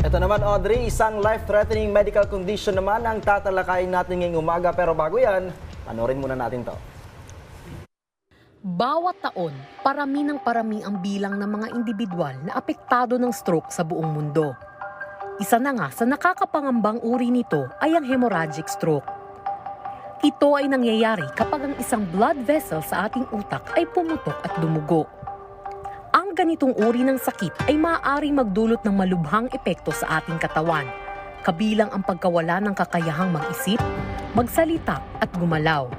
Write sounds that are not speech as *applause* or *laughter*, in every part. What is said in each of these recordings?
Ito naman Audrey, isang life-threatening medical condition naman ang tatalakayin natin ngayong umaga. Pero bago yan, panoorin muna natin to. Bawat taon, parami ng parami ang bilang ng mga individual na apektado ng stroke sa buong mundo. Isa na nga sa nakakapangambang uri nito ay ang hemorrhagic stroke. Ito ay nangyayari kapag ang isang blood vessel sa ating utak ay pumutok at dumugo. Ganitong uri ng sakit ay maaaring magdulot ng malubhang epekto sa ating katawan, kabilang ang pagkawala ng kakayahang mag-isip, magsalita at gumalaw.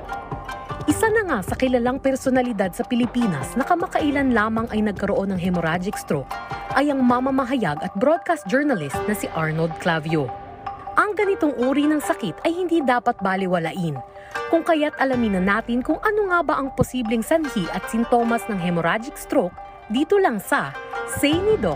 Isa na nga sa kilalang personalidad sa Pilipinas na kamakailan lamang ay nagkaroon ng hemorrhagic stroke ay ang mamamahayag at broadcast journalist na si Arnold Clavio. Ang ganitong uri ng sakit ay hindi dapat baliwalain, kung kaya't alamin na natin kung ano nga ba ang posibleng sanhi at sintomas ng hemorrhagic stroke dito lang sa Say ni Doc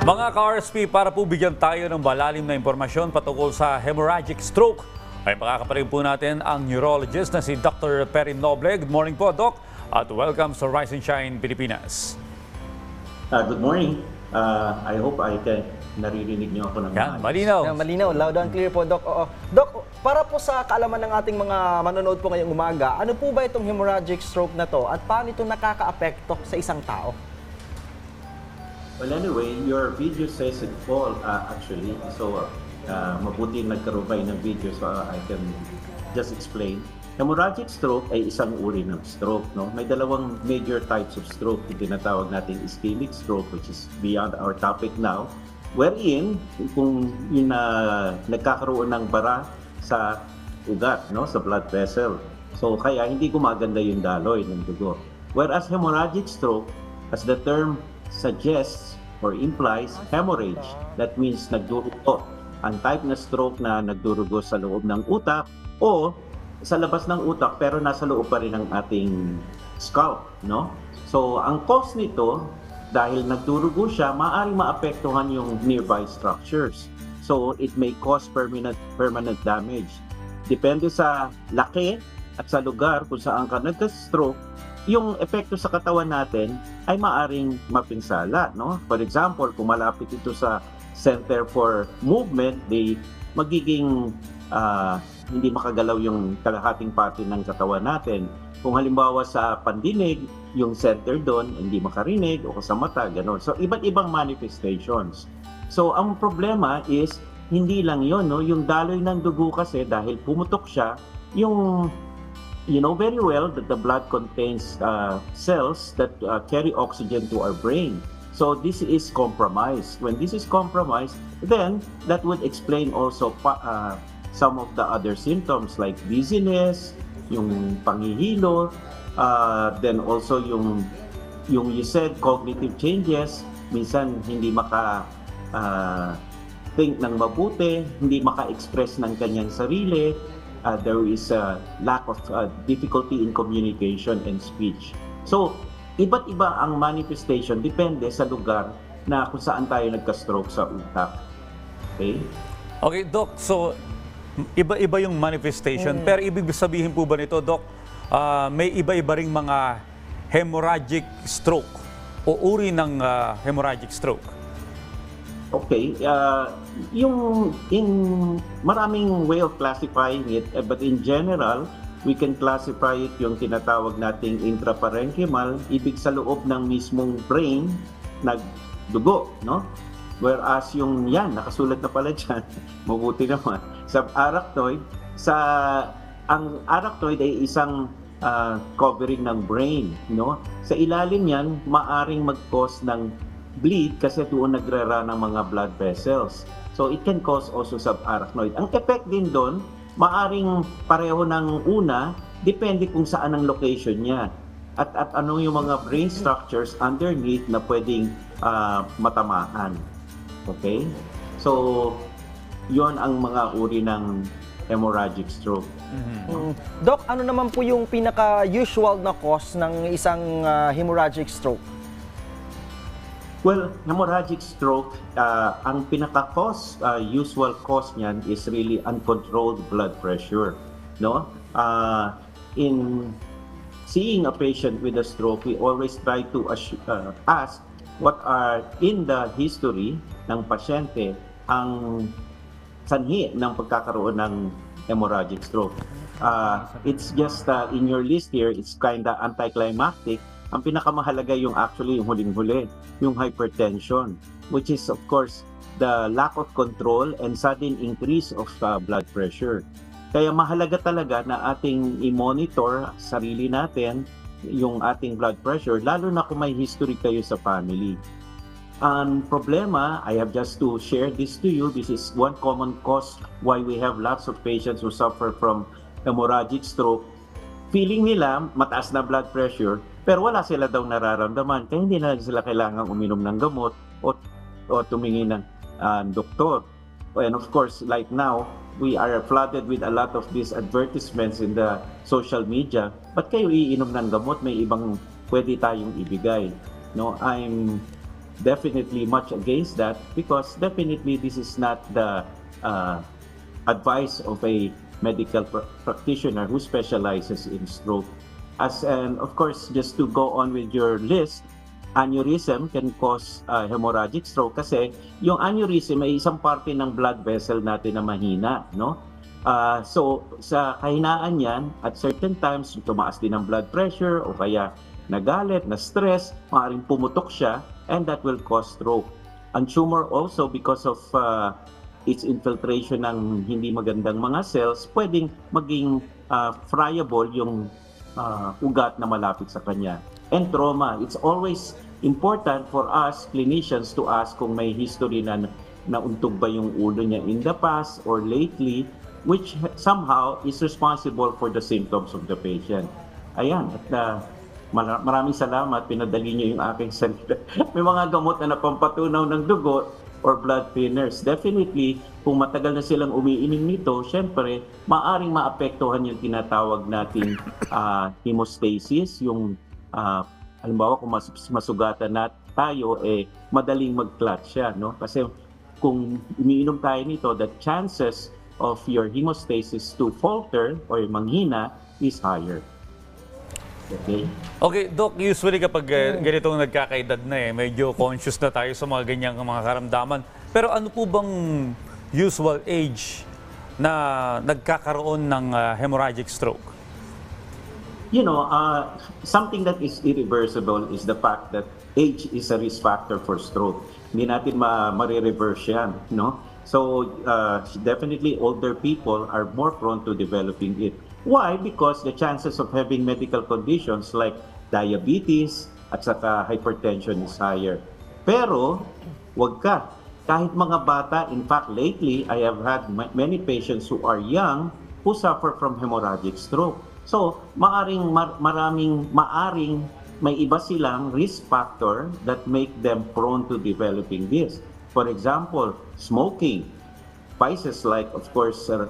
Mga ka-RSP, para po bigyan tayo ng malalim na impormasyon patungkol sa hemorrhagic stroke, ay makakaparin po natin ang neurologist na si Dr. Perry Noble. Good morning po, Doc, at welcome sa Rise and Shine Pilipinas. Uh, good morning. Uh, I hope I can naririnig niyo ako ng maayos. malinaw. Yan, malinaw, loud and clear po, Doc. Oo. Doc, para po sa kaalaman ng ating mga manonood po ngayong umaga, ano po ba itong hemorrhagic stroke na to at paano ito nakaka-apekto sa isang tao? Well, anyway, your video says it all uh, actually. So, uh, mabuti nagkaroon kayo ng video so uh, I can just explain. Hemorrhagic stroke ay isang uri ng stroke. No? May dalawang major types of stroke. Yung tinatawag natin ischemic stroke which is beyond our topic now. Wherein, kung yun na nagkakaroon ng bara sa ugat, no? sa blood vessel. So, kaya hindi gumaganda yung daloy ng dugo. Whereas hemorrhagic stroke, as the term suggests or implies hemorrhage. That means nagdurugo. Ang type na stroke na nagdurugo sa loob ng utak o sa labas ng utak pero nasa loob pa rin ng ating scalp, no? So, ang cause nito dahil nagdurugo siya, maaaring maapektuhan yung nearby structures. So, it may cause permanent permanent damage. Depende sa laki at sa lugar kung saan ka nagka-stroke, yung epekto sa katawan natin ay maaring mapinsala, no? For example, kung malapit ito sa center for movement, di magiging ah, hindi makagalaw yung kalahating parte ng katawan natin. Kung halimbawa sa pandinig, yung center doon hindi makarinig o sa mata, gano'n. So, iba't ibang manifestations. So, ang problema is, hindi lang yon no? Yung daloy ng dugo kasi dahil pumutok siya, yung you know very well that the blood contains uh, cells that uh, carry oxygen to our brain. So this is compromised. When this is compromised, then that would explain also uh, some of the other symptoms like dizziness, yung pangihilo, uh, then also yung yung you said cognitive changes, minsan hindi maka uh, think ng mabuti, hindi maka-express ng kanyang sarili, uh, there is a lack of uh, difficulty in communication and speech. So, iba't iba ang manifestation depende sa lugar na kung saan tayo nagka-stroke sa utak. Okay? Okay, Doc, so iba-iba yung manifestation, pero ibig sabihin po ba nito, Doc, ah, may iba-iba ring mga hemorrhagic stroke o uri ng ah, hemorrhagic stroke? Okay, uh, yung in maraming way of classifying it, eh, but in general, we can classify it yung tinatawag nating intraparenchymal, ibig sa loob ng mismong brain, nagdugo, no? Whereas yung yan, nakasulat na pala dyan, *laughs* mabuti naman, subarachnoid, sa ang arachnoid ay isang ah, covering ng brain, no? Sa ilalim yan, maaring mag-cause ng bleed kasi doon nagrera ng mga blood vessels. So it can cause also subarachnoid. Ang effect din doon, maaring pareho ng una, depende kung saan ang location niya. At, at ano yung mga brain structures underneath na pwedeng ah, matamaan. Okay? So, yon ang mga uri ng hemorrhagic stroke. Mm. Doc, ano naman po yung pinaka-usual na cause ng isang ah, hemorrhagic stroke? Well, hemorrhagic stroke, uh, ang pinaka-cause, uh, usual cause niyan is really uncontrolled blood pressure. No? Uh, in seeing a patient with a stroke, we always try to uh, ask what are in the history ng pasyente ang sanhi ng pagkakaroon ng hemorrhagic stroke. Uh, it's just uh, in your list here, it's kind of anticlimactic. Ang pinakamahalaga yung actually yung huling-huli, yung hypertension, which is of course the lack of control and sudden increase of uh, blood pressure. Kaya mahalaga talaga na ating i-monitor sarili natin yung ating blood pressure, lalo na kung may history kayo sa family. Ang problema, I have just to share this to you. This is one common cause why we have lots of patients who suffer from hemorrhagic stroke. Feeling nila mataas na blood pressure, pero wala sila daw nararamdaman. Kaya hindi na sila kailangan uminom ng gamot o, o tumingin ng ah, doktor. And of course, like now, we are flooded with a lot of these advertisements in the social media. Ba't kayo iinom ng gamot? May ibang pwede tayong ibigay. No, I'm definitely much against that because definitely this is not the uh, advice of a medical pr- practitioner who specializes in stroke. As and of course, just to go on with your list, aneurysm can cause uh, hemorrhagic stroke kasi yung aneurysm ay isang parte ng blood vessel natin na mahina, no? Ah, so sa kahinaan yan, at certain times tumaas din ang blood pressure o kaya nagalit, na stress, maaaring pumutok siya and that will cause stroke. Ang tumor also because of uh, its infiltration ng hindi magandang mga cells, pwedeng maging uh, friable yung uh, ugat na malapit sa kanya. And trauma, it's always important for us clinicians to ask kung may history na nauntog ba yung ulo niya in the past or lately, which somehow is responsible for the symptoms of the patient. Ayan, at uh, mara- maraming salamat, pinadali niyo yung aking salita. *laughs* may mga gamot na napampatunaw ng dugo or blood thinners. Definitely, kung matagal na silang umiinom nito, syempre, maaring maapektuhan yung tinatawag nating ah, hemostasis, yung ah, halimbawa kung mas, masugatan na tayo, eh, madaling mag-clot siya, no? Kasi kung umiinom tayo nito, the chances of your hemostasis to falter or manghina is higher. Okay? Okay, Doc, usually kapag uh, ganitong nagkakaedad na eh, medyo conscious na tayo sa mga ganyang mga karamdaman. Pero ano po bang usual age na nagkakaroon ng uh, hemorrhagic stroke? You know, uh, something that is irreversible is the fact that age is a risk factor for stroke. Hindi natin ma reverse yan, no? So, uh, definitely older people are more prone to developing it. Why? Because the chances of having medical conditions like diabetes at saka hypertension is higher. Pero, wag ka. Kahit mga bata, in fact, lately, I have had ma- many patients who are young who suffer from hemorrhagic stroke. So, maaring mar- maraming maaring may iba silang risk factor that make them prone to developing this. For example, smoking, vices like of course uh,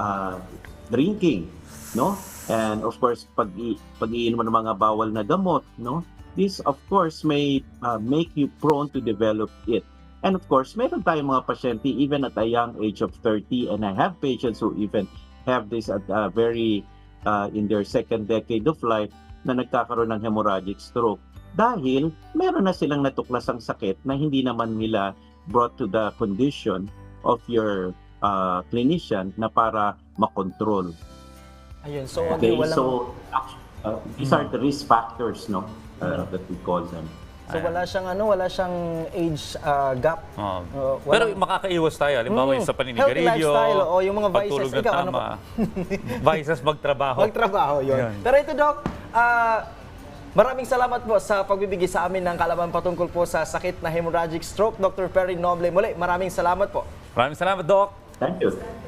uh, drinking, no? And of course, pag pag-iinom ng mga bawal na gamot, no? This of course may uh, make you prone to develop it. And of course, meron tayong mga pasyente even at a young age of 30 and I have patients who even have this at a very uh, in their second decade of life na nagkakaroon ng hemorrhagic stroke dahil meron na silang natuklasang sakit na hindi naman nila brought to the condition of your uh, clinician na para makontrol. Ayun, so Okay, walang, so uh, these are the risk factors no uh, that we call them. So wala siyang ano, wala siyang age ah, gap. Ah. Uh, Pero walang- makakaiwas tayo. Halimbawa Mm, yung sa paninigarilyo, o yung mga vices. Ikaw, ano tama, *laughs* vices magtrabaho. Magtrabaho yun. Yan. Pero ito, Doc, ah, maraming salamat po sa pagbibigay sa amin ng kalaman patungkol po sa sakit na hemorrhagic stroke. Dr. Perry Noble, muli, maraming salamat po. Maraming salamat, Doc. Thank you.